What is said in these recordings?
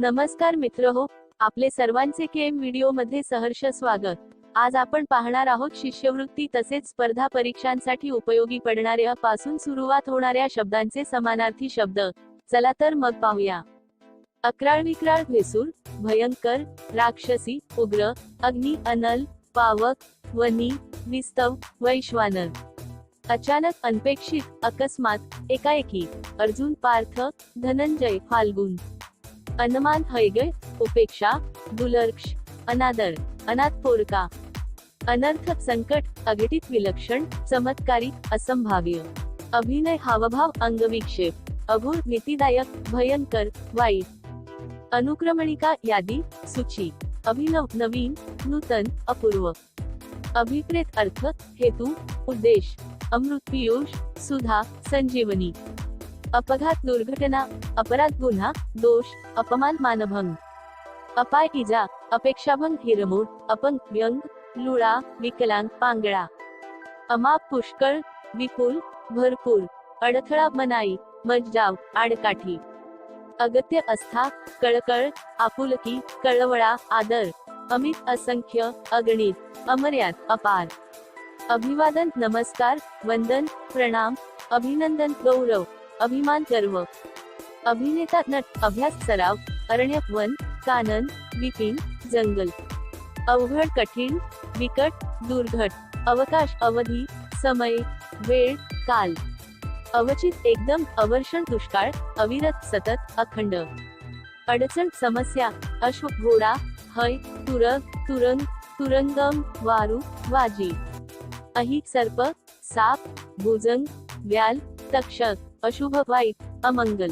नमस्कार मित्र हो आपले सर्वांचे केम व्हिडिओमध्ये सहर्ष स्वागत. आज आपण पाहणार आहोत शिष्यवृत्ती तसेच स्पर्धा परीक्षांसाठी उपयोगी पडणाऱ्या पासून सुरुवात होणाऱ्या शब्दांचे समानार्थी शब्द. चला तर मग पाहूया. अकराळ विक्राळ भेसूर भयंकर राक्षसी उग्र अग्नी अनल पावक वनी विस्तव वैश्वानर. अचानक अनपेक्षित अकस्मात एकाएकी. अर्जुन पार्थ धनंजय फाल्गुन. अनमान हैगय उपेक्षा दुलर्क्ष अनादर अनाथ पोरका अनर्थ संकट अघटित विलक्षण चमत्कारिक असंभाव्य अभिनय हावभाव अंगविक्षेप अघोर भीतीदायक भयंकर वाईट अनुक्रमणिका यादी सूची अभिनव नवीन नूतन अपूर्व अभिप्रेत अर्थ हेतू उद्देश अमृत पियुष सुधा संजीवनी अपघात दुर्घटना, अपराध गुन्हा, दोष, अपमान, मानभंग. अपाय इजा, अपेक्षाभंग हिरमोड, अपंग, व्यंग, लुळा, विकलांग, पांगळा. अमाप, पुष्कळ, विपुल, भरपूर. अडथळा, मनाई, मज्जाव, आडकाठी. अगत्य अस्था कळकळ, आपुलकी, कळवळा, आदर. अमित, असंख्य, अगणित, अमर्याद, अपार. अभिवादन, नमस्कार, वंदन, प्रणाम, अभिनंदन, गौरव. अभिमान गर्व. अभिनेता नट अभ्यास सराव अरण्यक वन कानन विपिन जंगल. अवघड कठीण विकट दुर्घट. अवकाश अवधी समय वेळ काल. अवचित एकदम अवर्षण दुष्काळ अविरत सतत अखंड. अडचण समस्या अश्व घोडा हय तुरग तुरंग तुरंगम वारू वाजी. अहि सर्प साप भुजंग व्याल तक्षक. अशुभ वाईट अमंगल.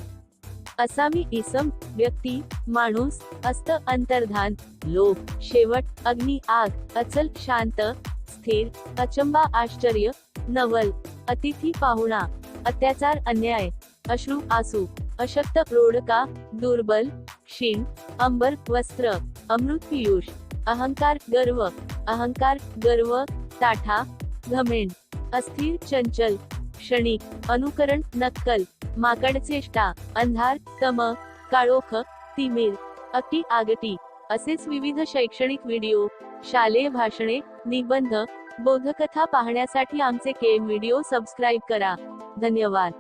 असामी इसम व्यक्ती माणूस अस्त अंतर्धान लोक शेवट अग्नि आग अचल शांत स्थिर अचंबा आश्चर्य नवल अतिथी पाहुणा अत्याचार अन्याय अश्रू आसू अशक्त रोडका दुर्बल क्षीण अंबर वस्त्र अमृत पियुष अहंकार गर्व अहंकार गर्व ताठा घमेंड अस्थिर चंचल क्षणिक अनुकरण नक्कल माकडचेष्टा अंधार तम काळोख तिमिर अति आगटी असेच विविध शैक्षणिक व्हिडिओ शालेय भाषणे निबंध बोधकथा पाहण्यासाठी आमचे केम व्हिडिओ सबस्क्राईब करा. धन्यवाद.